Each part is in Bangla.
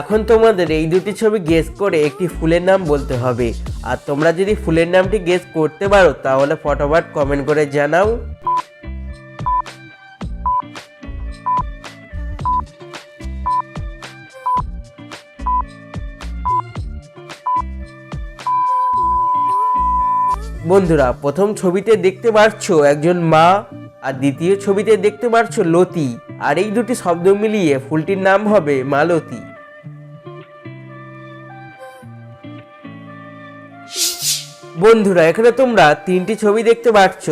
এখন তোমাদের এই দুটি ছবি গেস করে একটি ফুলের নাম বলতে হবে। আর তোমরা যদি ফুলের নামটি গেস করতে পারো, তাহলে ফটোফট কমেন্ট করে জানাও। বন্ধুরা, প্রথম ছবিতে দেখতে পাচ্ছ একজন মা, আর দ্বিতীয় ছবিতে দেখতে পাচ্ছ লতি। আর এই দুটি শব্দ মিলিয়ে ফুলটির নাম হবে মালতী। বন্ধুরা, এখানে তোমরা তিনটি ছবি দেখতে পাচ্ছ।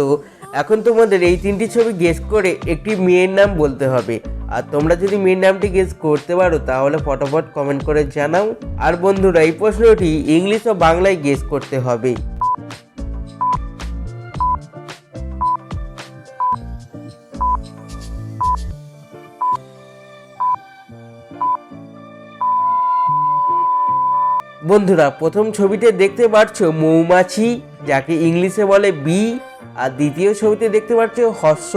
এখন তোমাদের এই তিনটি ছবি গেস করে একটি মেয়ের নাম বলতে হবে। আর তোমরা যদি মেয়ের নামটি গেস করতে পারো, তাহলে ফটোফট কমেন্ট করে জানাও। আর বন্ধুরা, এই প্রশ্নটি ইংলিশ ও বাংলায় গেস করতে হবে। বন্ধুরা, প্রথম ছবিতে দেখতে পাচ্ছ মৌমাছি, যাকে ইংলিশে বলে বি আর দ্বিতীয় ছবিতে দেখতে পাচ্ছ হর্ষ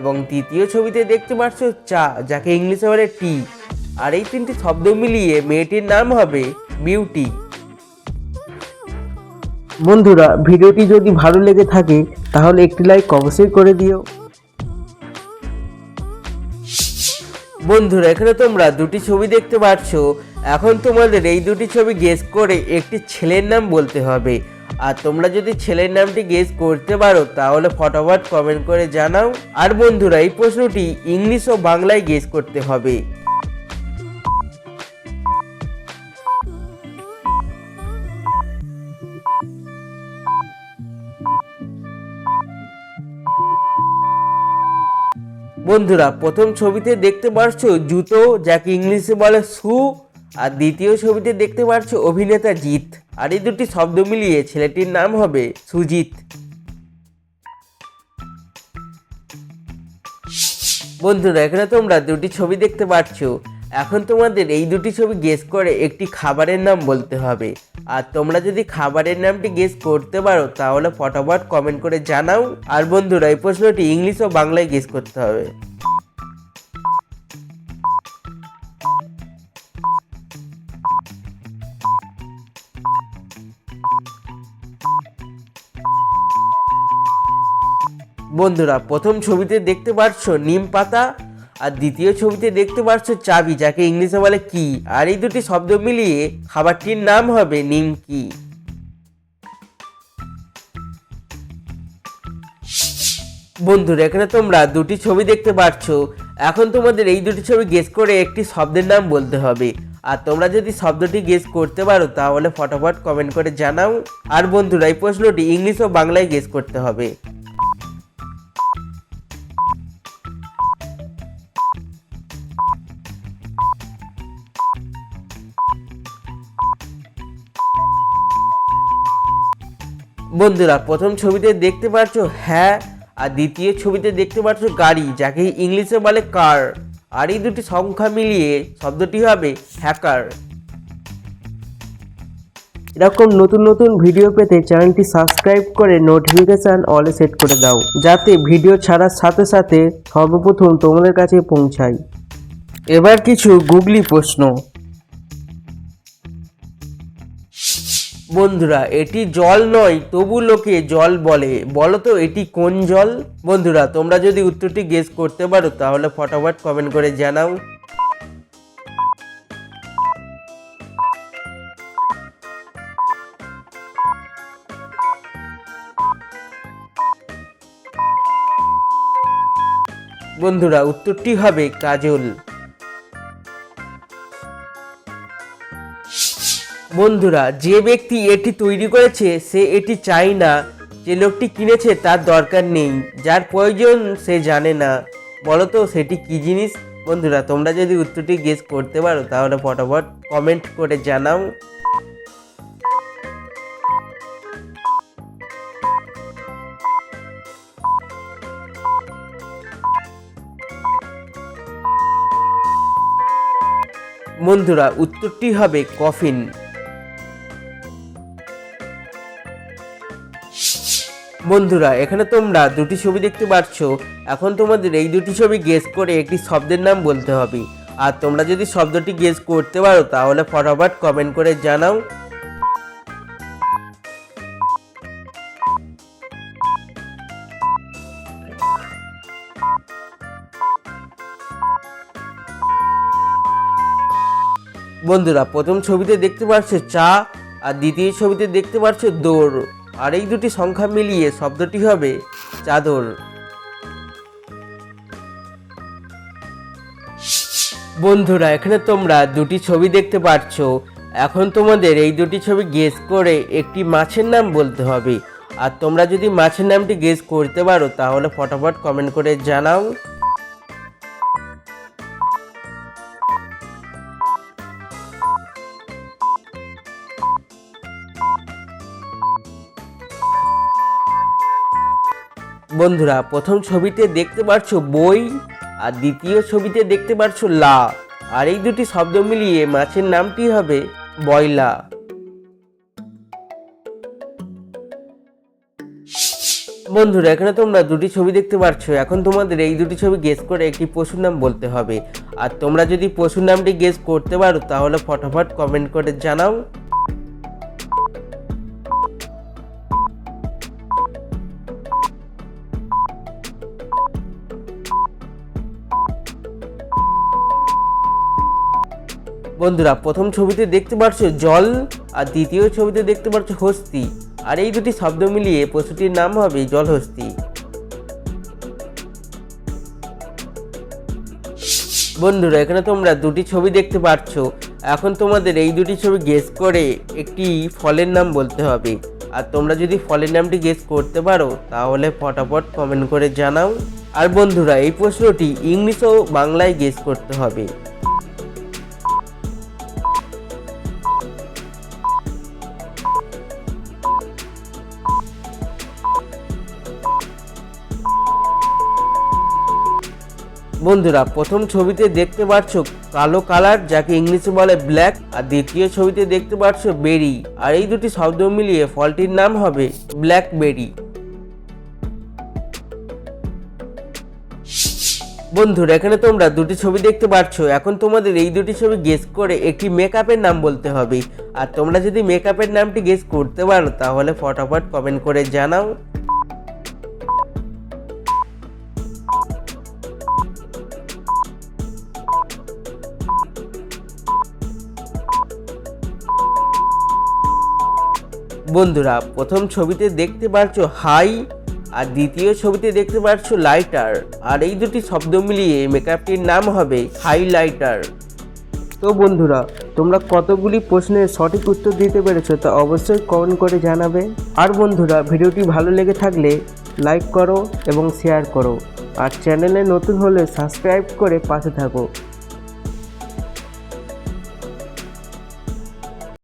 এবং তৃতীয় ছবিতে দেখতে পাচ্ছ চা, যাকে ইংলিশে বলে টি আর এই তিনটি শব্দ মিলিয়ে মেয়েটির নাম হবে বিউটি। বন্ধুরা, ভিডিওটি যদি ভালো লেগে থাকে, তাহলে একটি লাইক অবশ্যই করে দিও। বন্ধুরা, এখানে তোমরা দুটি ছবি দেখতে পাচ্ছ। এখন তোমাদের এই দুটি ছবি গেস করে একটি ছেলের নাম বলতে হবে। আর তোমরা যদি ছেলের নামটি গেস করতে পারো, তাহলে ফটোফট কমেন্ট করে জানাও। আর বন্ধুরা, এই প্রশ্নটি ইংলিশ ও বাংলায় গেস করতে হবে। বন্ধুরা, প্রথম ছবিতে দেখতে পারছ জুতো, যাকে ইংলিশে বলে সু আর দ্বিতীয় ছবিতে দেখতে পারছ অভিনেতা জিৎ। আর এই দুটি শব্দ মিলিয়ে ছেলেটির নাম হবে সুজিত। বন্ধুরা, এখানে তোমরা দুটি ছবি দেখতে পাচ্ছ এখন তোমাদের এই দুটি ছবি গেস করে একটি খাবারের নাম বলতে হবে। আর তোমরা যদি খাবারের নামটি গেস করতে পারো, তাহলে ফটোফট কমেন্ট করে জানাও। আর বন্ধুরা, এই প্রশ্নটি ইংলিশ ও বাংলায় গেস করতে হবে। বন্ধুরা, প্রথম ছবিতে দেখতে পাচ্ছ নিম পাতা। আর দ্বিতীয় ছবিতে দেখতে পাচ্ছ চাবি, যাকে ইংলিশে বলে কি? আর এই দুটি শব্দ মিলিয়ে খাবারটির নাম হবে নিমকি। বন্ধুরা, এখানে তোমরা দুটি ছবি দেখতে পাচ্ছ এখন তোমাদের এই দুটি ছবি গেস করে একটি শব্দের নাম বলতে হবে। আর তোমরা যদি শব্দটি গেস করতে পারো, তাহলে ফটোফট কমেন্ট করে জানাও। আর বন্ধুরা, এই প্রশ্নটি ইংলিশ ও বাংলায় গেস করতে হবে। বন্ধুরা, প্রথম ছবিতে দেখতে পাচ্ছ হ্যাঁ আর দ্বিতীয় ছবিতে দেখতে পাচ্ছ গাড়ি, যাকে ইংলিশে বলে কার আর এই দুটি সংখ্যা মিলিয়ে শব্দটি হবে হ্যাকার এরকম নতুন নতুন ভিডিও পেতে চ্যানেলটি সাবস্ক্রাইব করে নোটিফিকেশান অলে সেট করে দাও, যাতে ভিডিও ছাড়ার সাথে সাথে সর্বপ্রথম তোমাদের কাছে পৌঁছায়। এবার কিছু গুগলি প্রশ্ন। বন্ধুরা, এটি জল নয়, তবু লোকে জল বলে। বলো তো, এটি কোন জল? বন্ধুরা, তোমরা যদি উত্তরটি গেস করতে পারো, তাহলে ফটাফট কমেন্ট করে জানাও। বন্ধুরা, উত্তরটি হবে কাজল। বন্ধুরা, যে ব্যক্তি এটি তৈরি করেছে, সে এটি চাই না। যে লোকটি কিনেছে, তার দরকার নেই। যার প্রয়োজন, সে জানে না। বলো তো সেটি কী জিনিস? বন্ধুরা, তোমরা যদি উত্তরটি গেস করতে পারো, তাহলে ফটাফট কমেন্ট করে জানাও। বন্ধুরা, উত্তরটি হবে কফিন বন্ধুরা, এখানে তোমরা দুটি ছবি দেখতে পাচ্ছ এখন তোমাদের এই দুটি ছবি গেস করে একটি শব্দের নাম বলতে হবে। আর তোমরা যদি শব্দটি গেস করতে পারো, তাহলে ফটাফট কমেন্ট করে জানাও। বন্ধুরা, প্রথম ছবিতে দেখতে পাচ্ছ চা, আর দ্বিতীয় ছবিতে দেখতে পাচ্ছ দৌড়। আর এই দুটি সংখ্যা মিলিয়ে শব্দটি হবে চাদর। বন্ধুরা, এখানে তোমরা দুটি ছবি দেখতে পাচ্ছ এখন তোমাদের এই দুটি ছবি গেস করে একটি মাছের নাম বলতে হবে। আর তোমরা যদি মাছের নামটি গেস করতে পারো, তাহলে ফটাফট কমেন্ট করে জানাও। বন্ধুরা, প্রথম ছবিতে দেখতে পাচ্ছ বই আর দ্বিতীয় ছবিতে দেখতে পাচ্ছ লা। আর এই দুটি শব্দ মিলিয়ে মাছের নামটি হবে বয়লা। বন্ধুরা, এখানে তোমরা দুটি ছবি দেখতে পাচ্ছ এখন তোমাদের এই দুটি ছবি গেস করে একটি পশুর নাম বলতে হবে। আর তোমরা যদি পশুর নামটি গেস করতে পারো, তাহলে ফটাফট কমেন্ট করে জানাও। বন্ধুরা, প্রথম ছবিতে দেখতে পাচ্ছ জল আর দ্বিতীয় ছবিতে দেখতে পাচ্ছ হস্তি। আর এই দুটি শব্দ মিলিয়ে পশুটির নাম হবে জলহস্তি। বন্ধুরা, এখানে তোমরা দুটি ছবি দেখতে পাচ্ছ এখন তোমাদের এই দুটি ছবি গেস করে একটি ফলের নাম বলতে হবে। আর তোমরা যদি ফলের নামটি গেস করতে পারো, তাহলে ফটাফট কমেন্ট করে জানাও। আর বন্ধুরা, এই প্রশ্নটি ইংলিশ ও বাংলায় গেস করতে হবে। বন্ধুরা, প্রথম ছবিতে দেখতে পাচ্ছ কালো কালার, যাকে ইংলিশে বলে ব্ল্যাক, আর দ্বিতীয় ছবিতে দেখতে পাচ্ছ বেরি, আর এই দুটি শব্দ মিলিয়ে ফলটির নাম হবে ব্ল্যাকবেরি। বন্ধুরা, এখানে তোমরা দুটি ছবি দেখতে পাচ্ছ। এখন তোমাদের এই দুটি ছবি গেস করে একটি মেকআপের নাম বলতে হবে। আর তোমরা যদি মেকআপের নামটি গেস করতে পারো, তাহলে ফটাফট কমেন্ট করে জানাও। বন্ধুরা, প্রথম ছবিতে দেখতে পাচ্ছ হাই, আর দ্বিতীয় ছবিতে দেখতে পাচ্ছ লাইটার। আর এই দুটি শব্দ মিলিয়ে মেকআপটির নাম হবে হাইলাইটার। তো বন্ধুরা, তোমরা কতগুলি প্রশ্নের সঠিক উত্তর দিতে পেরেছ তা অবশ্যই কমেন্ট করে জানাবে। আর বন্ধুরা, ভিডিওটি ভালো লেগে থাকলে লাইক করো এবং শেয়ার করো। আর চ্যানেলে নতুন হলে সাবস্ক্রাইব করে পাশে থাকো।